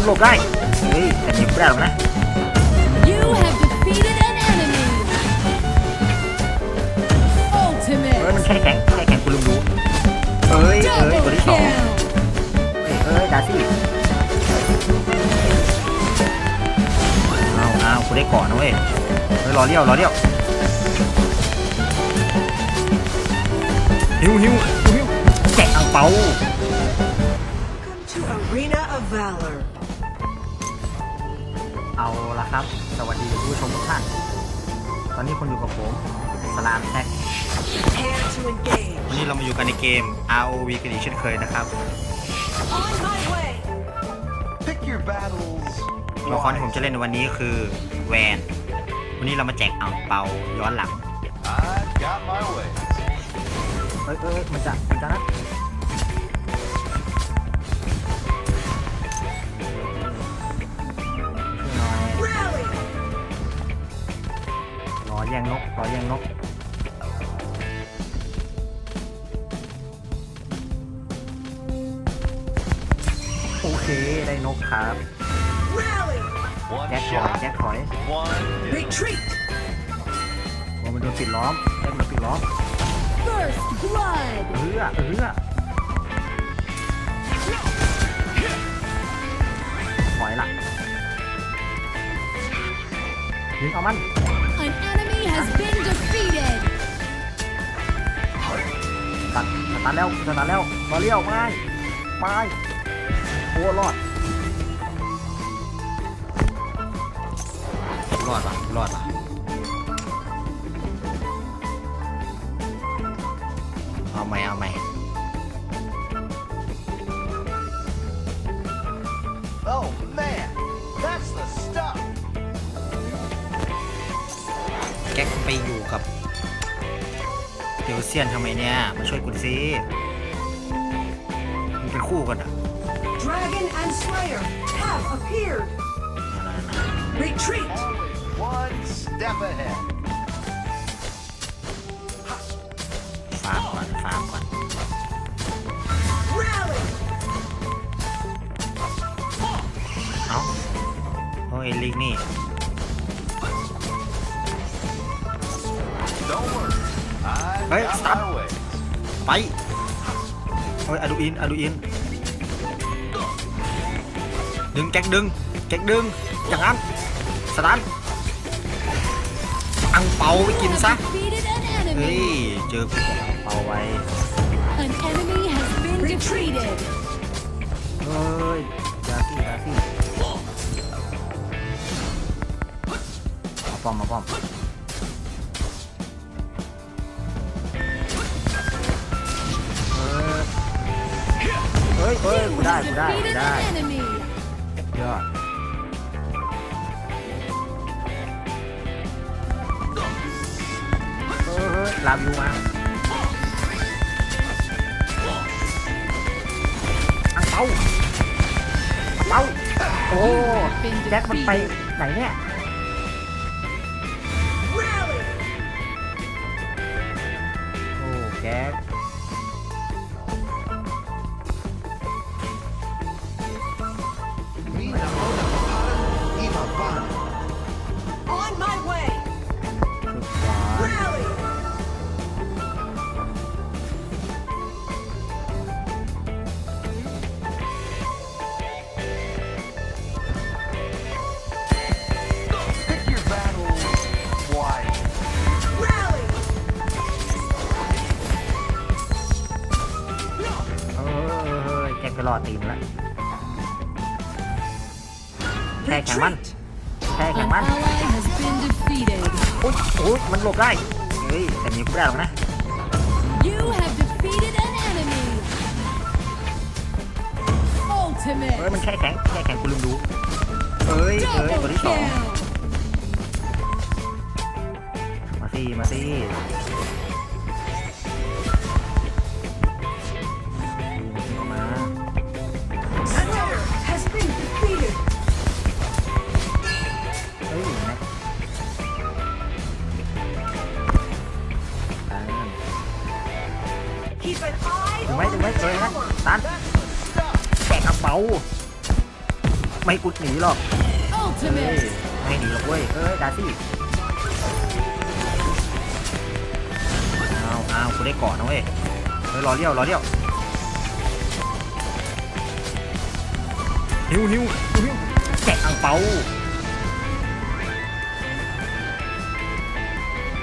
มันหลบได้เฮ้ยแต่ยิงไม่ได้หรอกนะเฮ้ยมันแค่แข็งแค่แข็งกูลืมรู้เอ้ยเอ้ยตัวที่สองเอ้ยเอ้ยดาซี่เอาเอากูได้กาะนนะเว้ยเฮ้ยรอเลี้ยวรอเลี้ยวหิวหิวหิวแจกอังเปา Arena of Valor. เอาละครับ สวัสดีผู้ชมทุกท่าน ตอนนี้คุณอยู่กับผมสลามแท็ก Prepare to engage. วันนี้เรามาอยู่กันในเกม ROV กันอีกเช่นเคยนะครับ On my way. Pick your battles. ตัวละครที่ผมจะเล่นในวันนี้คือแวน วันนี้เรามาแจกอ่างเปาย้อนหลัง I've got my ways. เอ้ยเอ้ยมันจะมันจะนะ แย่งนกรอแย่งนกโอเคได้นกครับ Rally. One แจ็คถอย shot, แจ็คถอย one deal. Retreat. โอ้มันโดนปิดล้อมแจ็คมันปิดล้อม First blood. เอื้อเอื้อถอยละยิงเอามัน An enemy has been defeated. ตัดตัดแล้วตัดแล้วมาเลี้ยวไม่ไม่โอ้รอดรอดปะรอดปะเอาไหมเอาไหม อยู่กับเดี๋ยวเซียนทำไมเนี่ย มาช่วยกูสิมันเป็นคู่กันอะ Dragon and Slayer have appeared. นั่นๆๆ Retreat. Always one step ahead. ฟาร์มก่อนฟาร์มก่อน Rally. เอ้าเฮ้ยลิงนี่ I've Hey, got stop. my ways. ไปเฮ้ยอะดูอินอะดูอิน ดึงแก๊กดึง แก๊กดึง อย่างนั้น สตาร์ทอังเปาไปกิน You ซะ have defeated an เฮ้ย enemy. เจอกูกับอังเปาไว้ An enemy has been defeated. เฮ้ยดาซี่ดาซี่มาป้อมมาป้อม ฮ้ยเฮ้ยกูได้กูได้กูได้ an enemy. ยอดเฮ้ยเฮ้ยลาวิวมาอังเปาเปาโอ้แจ็คมันไปไหนเนี่ย อแจ็คไปรอตีนละแช่แข็งมัน Retreat. แช่แข็ง An มัน ally has been defeated. โอ้ยโอ้ยมันหลบได้เฮ้ยแต่มีกูได้หรอกนะ You have defeated an enemy. เฮ้ยมัน Ultimate. แช่แข็งแช่แข็งกูลืมดูเอ้ยเอ้ยตัว Double ที่สอง kill. มาสิมาสิ ถึงไหมถึงไหมเฮ้ยนะ tower. ตันแจกกระเป๋า ไม่ให้กูหนีหรอกไม่หนีหรอกเว้ย เอ้ยดาซี่เอาเอากูได้เกาะนะเว้ยเฮ้ยรอเลี้ยวรอเลี้ยวหิวหิวหิวหิวแกะอังเปา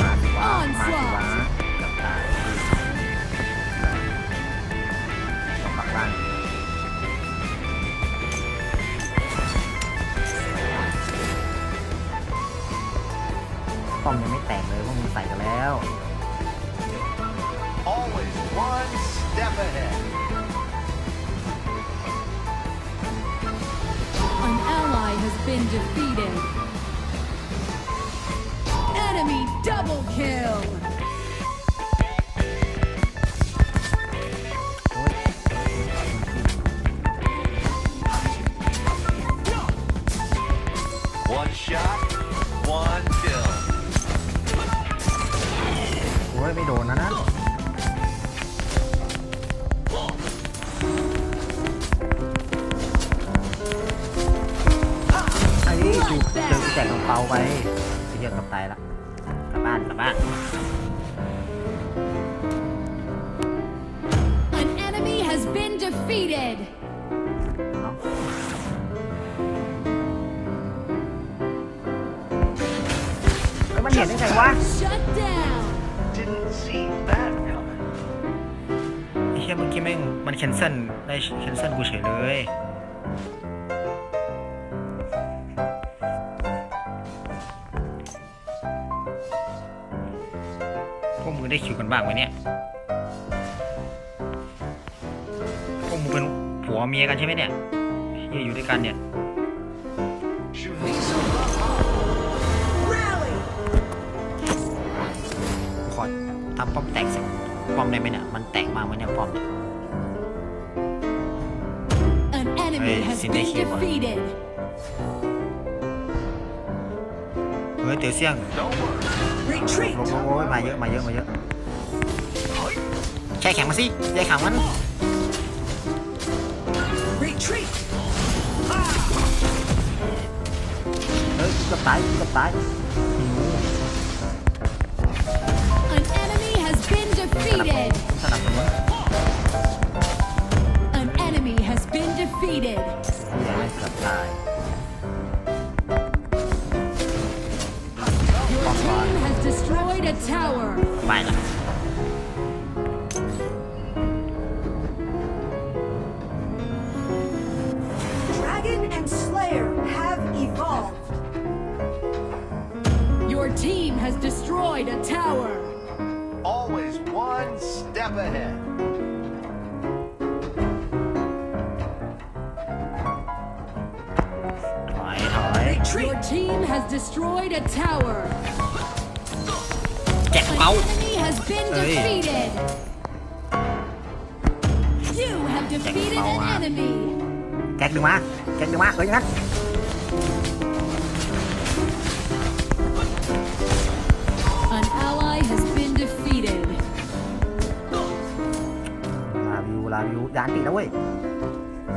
มาสิวะมาสิวะ been defeated. Enemy double kill. ไปไอ้เหี้ยกับตายละกลับบ้านกลับบ้าน An enemy has been defeated. เอาแล้วมันเห็นได้ไงวะ Shut down. Didn't see that coming. ไอ้เหี้ยเมื่อกี้แม่งมันแคนเซิลได้แคนเซิลกูเฉยเลย วกมึงได้คิวกันบ้างไหมเนี่ยพวกมึงเป็นผัวเมียกันใช่ไหมเนี่ยเฮียอยู่ด้วยกันเนี่ย Shoot me some love. Rally! ขอทำป้อมแตกสักป้อมได้ไหมเนี่ย มันแตกมากไหมเนี่ยป้อมเนี่ย An enemy Hey, has sin been de Jehová. defeated. ฮ้ยเตียวเสี่ยง Don't worry. Retreat! โอ้โหโอ้ยมาเยอะมาเยอะมาเยอะแช่แข็งมาสิแช่แข็งมัน Retreat! เฮ้ยเกือบตายเกือบตาย destroyed a tower. Always one step ahead. ถอยถอย Your team has destroyed a tower. แจก An เป้า enemy has been Hey. defeated. You have defeated an Jack Bauer. enemy. แจกดึงม วิวลาวิวยานติดแล้วเว้ย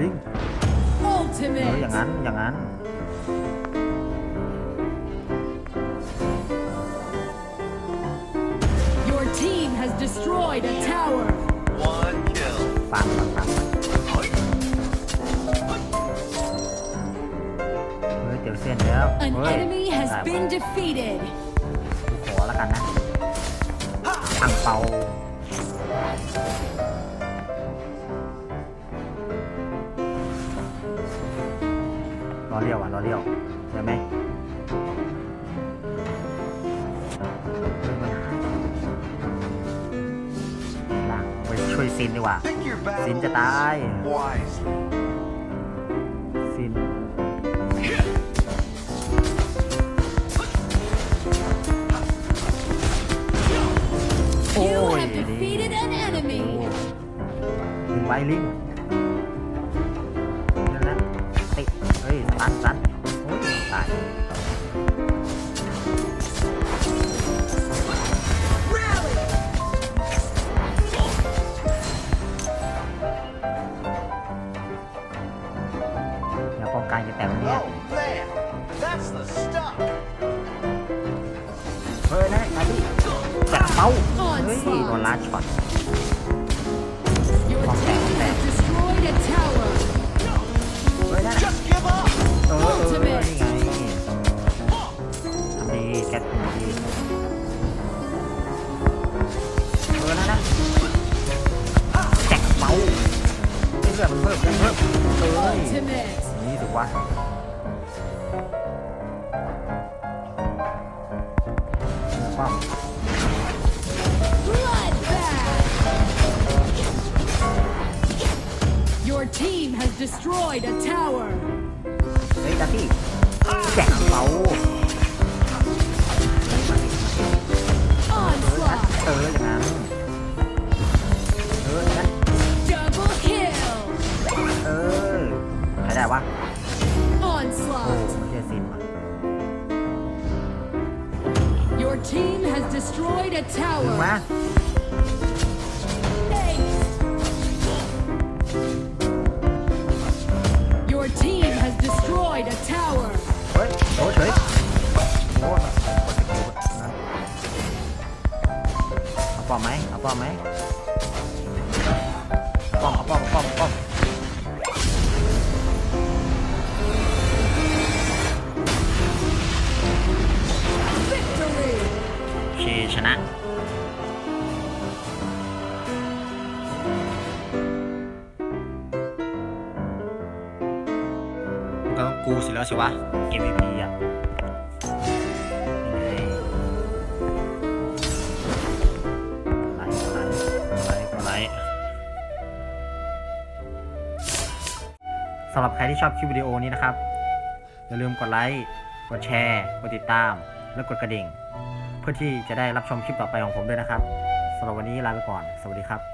ลิงเออ Ultimate. อย่างนั้นอย่างนั้น Your team has destroyed a tower. One kill. ฟังฟังฟังเฮ้ยเดี๋ยวเส้นแล้ว An เฮ้ย enemy has ได้ been defeated. กูขอแล้วกันนะอังเปา รอเลี้ยวอะรอเลี้ยวใช่ไหมหลังไปช่วยซินดีกว่า Pick your Xin cho battles tay. wisely. ซินโอ้ You ย have defeated an enemy. ลิงไว้ลิง ฮ้ย team has destroyed a tower. เฮ้ยดัตตี้แจกเป้า Onslaught. เอออย่างนั้นเอออย่างนั้น Double kill. เออใครได้วะ โอ้ Onslaught. ไม่ใช่ซินว่ะ Your team has destroyed a ถึง tower. มา โอ้เฉยโอ้นะเอาป้อมไหมเอาป้อมไหม สำหรับใครที่ชอบคลิปวิดีโอนี้นะครับ อย่าลืมกดไลค์ กดแชร์ กดติดตาม และกดกระดิ่ง เพื่อที่จะได้รับชมคลิปต่อไปของผมด้วยนะครับสำหรับวันนี้ลาไปก่อน สวัสดีครับ